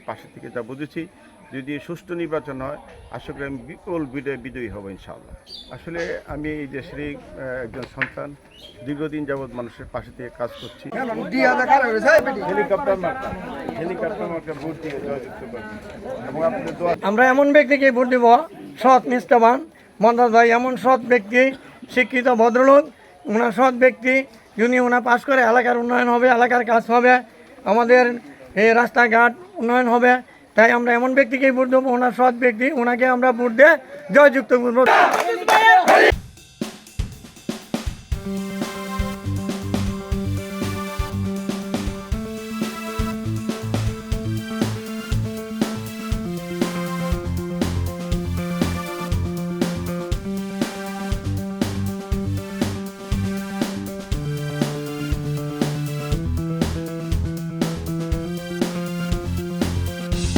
মানুষের পাশে থেকে যা বুঝেছি, যদি সুষ্ঠু নির্বাচন হয়, আশা করি আমি বিপুল বিজয়, বিজয়ী হব ইনশাআল্লাহ। আসলে আমি এই দেশেরই একজন সন্তান, দীর্ঘদিন যাবৎ মানুষের পাশে থেকে কাজ করছি। আমরা এমন ব্যক্তিকে ভোট দেব, সৎ নিষ্ঠাবান। মন্দাজ ভাই এমন সৎ ব্যক্তি, শিক্ষিত, ভদ্রলোক। ওনার সৎ ব্যক্তি, যিনি ওনা পাশ করে এলাকার উন্নয়ন হবে, এলাকার কাজ হবে। আমাদের এই রাস্তাঘাট উন্নয়ন হবে। তাই আমরা এমন ব্যক্তিকেই ভোট দেবো, ওনার সৎ ব্যক্তি, ওনাকে আমরা ভোট দিয়ে জয়যুক্ত করব।